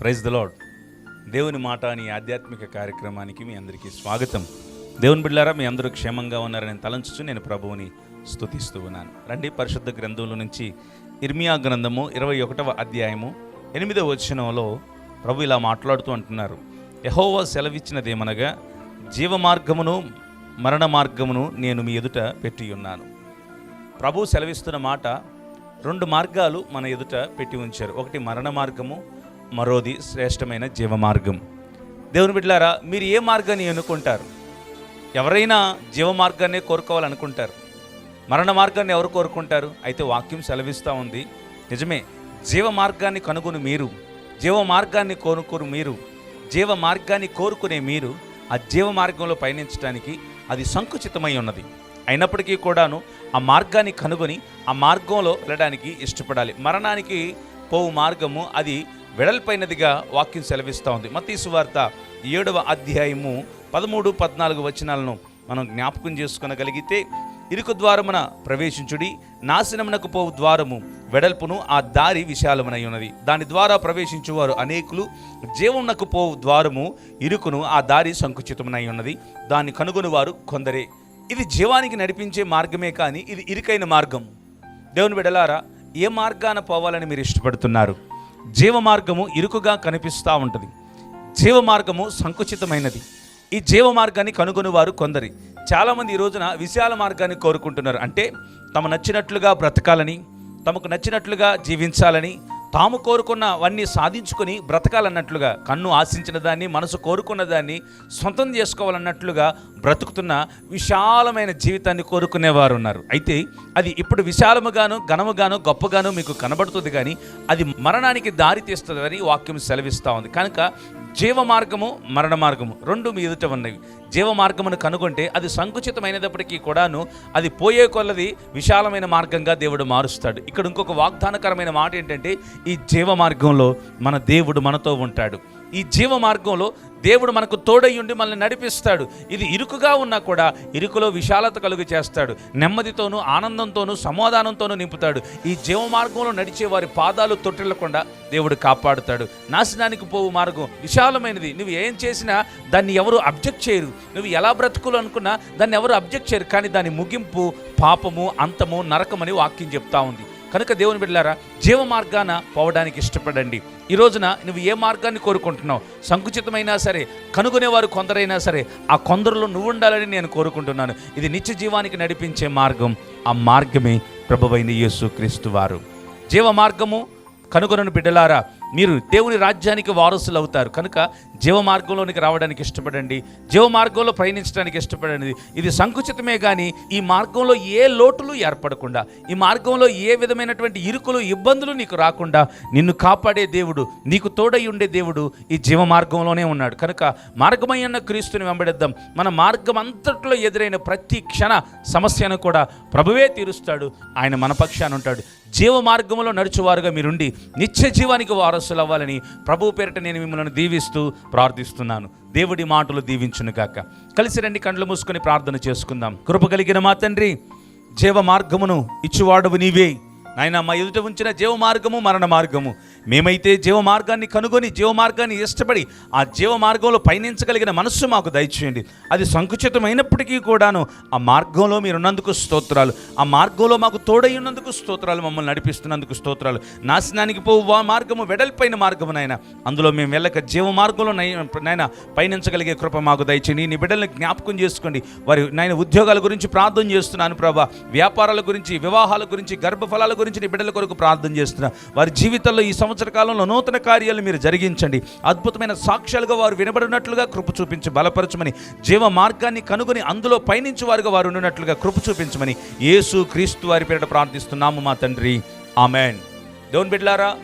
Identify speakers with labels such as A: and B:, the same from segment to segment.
A: Praise the lord దేవుని మాట అని ఆధ్యాత్మిక కార్యక్రమానికి మీ అందరికీ స్వాగతం. దేవుని బిడ్డారా మీ అందరూ క్షేమంగా ఉన్నారని తలంచుచు నేను ప్రభువుని స్థుతిస్తూ ఉన్నాను. రండి పరిశుద్ధ గ్రంథంలో నుంచి ఇర్మియా గ్రంథము ఇరవై ఒకటవ అధ్యాయము ఎనిమిదవ వచనంలో ప్రభు ఇలా మాట్లాడుతూ అంటున్నారు. యహోవా సెలవిచ్చినదేమనగా జీవ మార్గమును మరణ మార్గమును నేను మీ ఎదుట పెట్టి ఉన్నాను. ప్రభు సెలవిస్తున్న మాట రెండు మార్గాలు మన ఎదుట పెట్టి ఉంచారు. ఒకటి మరణ మార్గము మరోది శ్రేష్టమైన జీవ మార్గం దేవుని బిడ్డలారా మీరు ఏ మార్గాన్ని ఎన్నుకుంటారు? ఎవరైనా జీవ మార్గాన్ని కోరుకోవాలనుకుంటారు. మరణ మార్గాన్ని ఎవరు కోరుకుంటారు? అయితే వాక్యం సెలవిస్తూ ఉంది. నిజమే జీవ మార్గాన్ని కనుగొని మీరు. జీవ మార్గాన్ని కోరుకుని మీరు. జీవ మార్గాన్ని కోరుకునే మీరు ఆ జీవ మార్గంలో పయనించడానికి అది సంకుచితమై ఉన్నది. అయినప్పటికీ కూడాను ఆ మార్గాన్ని కనుగొని ఆ మార్గంలో వెళ్ళడానికి ఇష్టపడాలి. మరణానికి పోవు మార్గము అది వెడల్పైనదిగా వాక్యం సెలవిస్తూ ఉంది. మతీసు వార్త ఏడవ అధ్యాయము పదమూడు పద్నాలుగు వచనాలను మనం జ్ఞాపకం చేసుకొనగలిగితే ఇరుకు ద్వారమున ప్రవేశించుడి నాశనమునకు పోవు ద్వారము వెడల్పును ఆ దారి విశాలమునై ఉన్నది. దాని ద్వారా ప్రవేశించువారు అనేకులు జీవమునకు పోవు ద్వారము ఇరుకును ఆ దారి సంకుచితమునై ఉన్నది. దాన్ని కనుగొని వారు కొందరే. ఇది జీవానికి నడిపించే మార్గమే కానీ ఇది ఇరుకైన మార్గం. దేవుని బిడలారా ఏ మార్గాన పోవాలని మీరు ఇష్టపడుతున్నారు? జీవ మార్గము ఇరుకుగా కనిపిస్తూ ఉంటుంది. జీవ మార్గము సంకుచితమైనది. ఈ జీవ మార్గాన్ని కనుగొనివారు కొందరి. చాలామంది ఈ రోజున విశాల మార్గాన్ని కోరుకుంటున్నారు. అంటే తమ నచ్చినట్లుగా బ్రతకాలని తమకు నచ్చినట్లుగా జీవించాలని తాము కోరుకున్నవన్నీ సాధించుకొని బ్రతకాలన్నట్లుగా కన్ను ఆశించిన దాన్ని మనసు కోరుకున్న దాన్ని సొంతం చేసుకోవాలన్నట్లుగా బ్రతుకుతున్న విశాలమైన జీవితాన్ని కోరుకునేవారు ఉన్నారు. అయితే అది ఇప్పుడు విశాలముగాను ఘనముగాను గొప్పగాను మీకు కనబడుతుంది కానీ అది మరణానికి దారి తీస్తుందని వాక్యం సెలవిస్తూ ఉంది. కనుక జీవ మార్గము మరణ మార్గము రెండు మీ ఎదుట ఉన్నవి. జీవ మార్గమును కనుగొంటే అది సంకుచితమైనప్పటికీ కూడాను అది పోయే కొలది విశాలమైన మార్గంగా దేవుడు మారుస్తాడు. ఇక్కడ ఇంకొక వాగ్దానకరమైన మాట ఏంటంటే ఈ జీవ మార్గంలో మన దేవుడు మనతో ఉంటాడు. ఈ జీవ మార్గంలో దేవుడు మనకు తోడై ఉండి మనల్ని నడిపిస్తాడు. ఇది ఇరుకుగా ఉన్నా కూడా ఇరుకులో విశాలత కలుగు చేస్తాడు. నెమ్మదితోనూ ఆనందంతోనూ సమాధానంతోనూ నింపుతాడు. ఈ జీవ మార్గంలో నడిచే వారి పాదాలు తొట్టిల్లకుండా దేవుడు కాపాడుతాడు. నాశనానికి పోవు మార్గం విశాలమైనది. నువ్వు ఏం చేసినా దాన్ని ఎవరు అబ్జెక్ట్ చేయరు. నువ్వు ఎలా బ్రతుకులు అనుకున్నా దాన్ని ఎవరు అబ్జెక్ట్ చేయరు. కానీ దాని ముగింపు పాపము అంతము నరకమని వాక్యం చెప్తా ఉంది. కనుక దేవుని బిడ్డలారా జీవ మార్గాన పోవడానికి ఇష్టపడండి. ఈ రోజున నువ్వు ఏ మార్గాన్ని కోరుకుంటున్నావు? సంకుచితమైనా సరే కనుగొనేవారు కొందరైనా సరే ఆ కొందరిలో నువ్వు ఉండాలని నేను కోరుకుంటున్నాను. ఇది నిత్య జీవానికి నడిపించే మార్గం. ఆ మార్గమే ప్రభువైన యేసు క్రీస్తు వారు. జీవ మార్గము కనుగొనని బిడ్డలారా మీరు దేవుని రాజ్యానికి వారసులు అవుతారు కనుక జీవ మార్గంలోనికి రావడానికి ఇష్టపడండి. జీవ మార్గంలో ప్రయాణించడానికి ఇష్టపడండి. ఇది సంకుచితమే కానీ ఈ మార్గంలో ఏ లోటులు ఏర్పడకుండా ఈ మార్గంలో ఏ విధమైనటువంటి ఇరుకులు ఇబ్బందులు నీకు రాకుండా నిన్ను కాపాడే దేవుడు నీకు తోడై ఉండే దేవుడు ఈ జీవ మార్గంలోనే ఉన్నాడు. కనుక మార్గమయ్యన్న క్రీస్తుని వెంబడిద్దాం. మన మార్గం అంతట్లో ఎదురైన ప్రతి క్షణ సమస్యను కూడా ప్రభువే తీరుస్తాడు. ఆయన మన పక్షాన ఉంటాడు. జీవ మార్గంలో నడుచువారుగా మీరుండి నిత్య జీవానికి వారసులు అవ్వాలని ప్రభు పేరిట నేను మిమ్మల్ని దీవిస్తూ ప్రార్థిస్తున్నాను. దేవుడి మాటలు దీవించును కాక కలిసి రండి కండ్లు మూసుకొని ప్రార్థన చేసుకుందాం. కృప కలిగిన మా తండ్రి జీవ మార్గమును ఇచ్చువాడవు నీవే. నాయన మా ఎదుట ఉంచిన జీవ మార్గము మరణ మార్గము మేమైతే జీవ మార్గాన్ని కనుగొని జీవ మార్గాన్ని ఇష్టపడి ఆ జీవ మార్గంలో పయనించగలిగిన మనస్సు మాకు దయచేయండి. అది సంకుచితమైనప్పటికీ కూడాను ఆ మార్గంలో మీరున్నందుకు స్తోత్రాలు. ఆ మార్గంలో మాకు తోడై ఉన్నందుకు స్తోత్రాలు మమ్మల్ని నడిపిస్తున్నందుకు స్తోత్రాలు. నాశనానికి పోవు ఆ మార్గము వెడల్పైన మార్గము నాయన. అందులో మేము వెళ్ళక జీవ మార్గంలో నాయన పయనించగలిగే కృప మాకు దయచేయండి. నీ బిడ్డల్ని జ్ఞాపకం చేసుకోండి. వారి నాయన ఉద్యోగాల గురించి ప్రార్థన చేస్తున్నాను ప్రభా. వ్యాపారాల గురించి వివాహాల గురించి గర్భఫలాల గురించి నీ బిడ్డల కొరకు ప్రార్థన చేస్తున్నా. వారి జీవితంలో ఈ సంవత్సర కాలంలో నూతన కార్యాలు మీరు జరిగించండి. అద్భుతమైన సాక్ష్యాలుగా వారు వినబడినట్లుగా కృప చూపించి బలపరచమని జీవ మార్గాన్ని కనుగొని అందులో పయనించి వారుగా వారు ఉండినట్లుగా కృప చూపించమని యేసు క్రీస్తు వారి పేరిట ప్రార్థిస్తున్నాము మా తండ్రి. ఆమెన్. దేవుని బిడ్లారా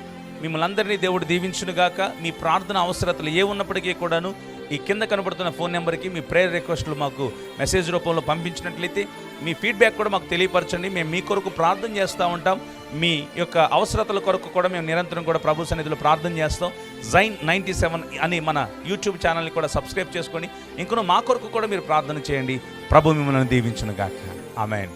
A: మిమ్మల్ని అందరినీ దేవుడు దీవించునుగాక. మీ ప్రార్థన అవసరతలు ఏ ఉన్నప్పటికీ కూడాను ఈ కింద కనబడుతున్న ఫోన్ నెంబర్కి మీ ప్రేయర్ రిక్వెస్ట్లు మాకు మెసేజ్ రూపంలో పంపించినట్లయితే మీ ఫీడ్బ్యాక్ కూడా మాకు తెలియపరచండి. మేము మీ కొరకు ప్రార్థన చేస్తూ ఉంటాం. మీ యొక్క అవసరతల కొరకు కూడా మేము నిరంతరం కూడా ప్రభు సన్నిధిలో ప్రార్థన చేస్తాం. జైన్ నైంటీ సెవెన్ అని మన యూట్యూబ్ ఛానల్ని కూడా సబ్స్క్రైబ్ చేసుకొని ఇంకనూ మా కొరకు కూడా మీరు ప్రార్థన చేయండి. ప్రభు మిమ్మల్ని దీవించును గాక ఆమెన్